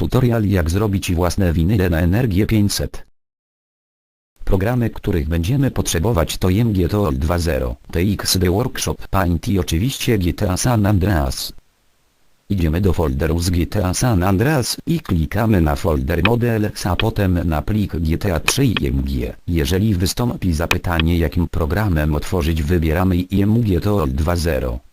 Tutorial jak zrobić własne winyle na energię 500. Programy, których będziemy potrzebować to MGTOL 2.0, TXD Workshop Paint i oczywiście GTA San Andreas. Idziemy do folderu z GTA San Andreas i klikamy na folder Models a potem na plik GTA 3 IMG. Jeżeli wystąpi zapytanie jakim programem otworzyć wybieramy IMG to 2.0.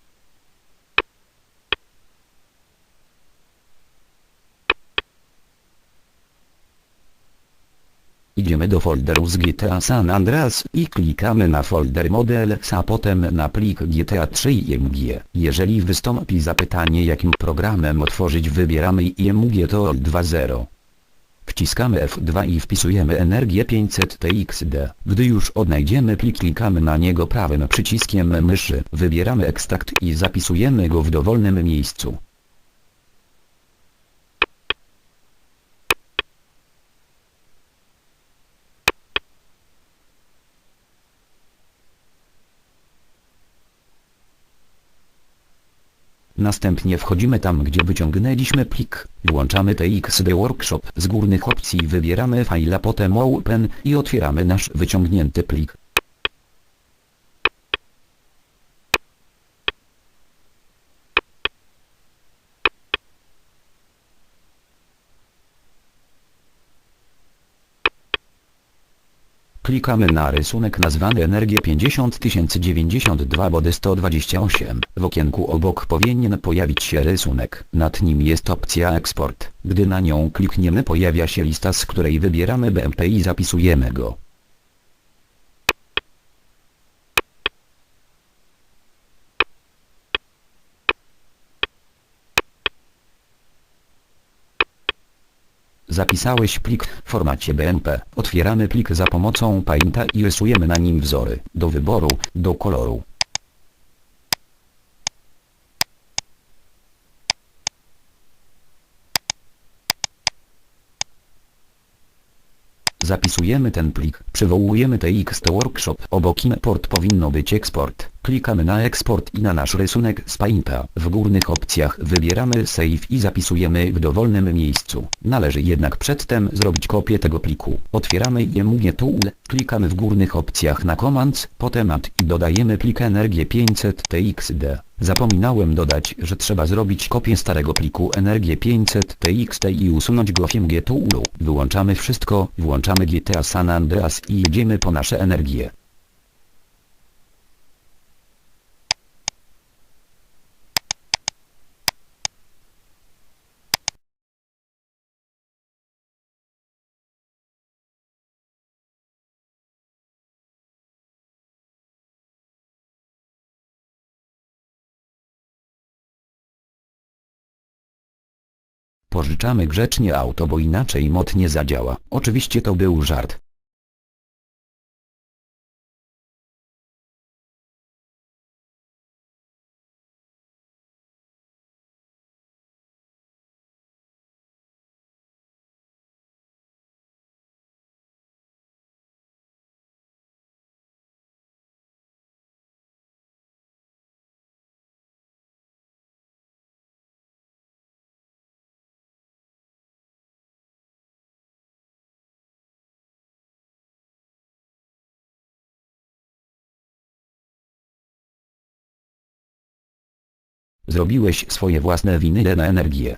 Idziemy do folderu z GTA San Andreas i klikamy na folder Models a potem na plik GTA 3 IMG. Jeżeli wystąpi zapytanie jakim programem otworzyć wybieramy IMG to 2.0. Wciskamy F2 i wpisujemy energię 500 TXD. Gdy już odnajdziemy plik klikamy na niego prawym przyciskiem myszy. Wybieramy ekstrakt i zapisujemy go w dowolnym miejscu. Następnie wchodzimy tam gdzie wyciągnęliśmy plik, włączamy TXD Workshop z górnych opcji wybieramy file potem Open i otwieramy nasz wyciągnięty plik. Klikamy na rysunek nazwany Energię 50092 body 128. W okienku obok powinien pojawić się rysunek. Nad nim jest opcja Eksport. Gdy na nią klikniemy pojawia się lista z której wybieramy BMP i zapisujemy go. Zapisałeś plik w formacie BMP. Otwieramy plik za pomocą Painta i rysujemy na nim wzory. Do wyboru, do koloru. Zapisujemy ten plik, przywołujemy TXT Workshop, obok import powinno być eksport. Klikamy na eksport i na nasz rysunek z Painta. W górnych opcjach wybieramy Save i zapisujemy w dowolnym miejscu. Należy jednak przedtem zrobić kopię tego pliku. Otwieramy IMG Tool, klikamy w górnych opcjach na Commands, potem Add i dodajemy plik energię 500 TXD. Zapominałem dodać, że trzeba zrobić kopię starego pliku energię 500 TXT i usunąć go w IMG Toolu. Wyłączamy wszystko, włączamy GTA San Andreas i jedziemy po nasze energie. Pożyczamy grzecznie auto, bo inaczej mod nie zadziała. Oczywiście to był żart. Zrobiłeś swoje własne winyle na energię.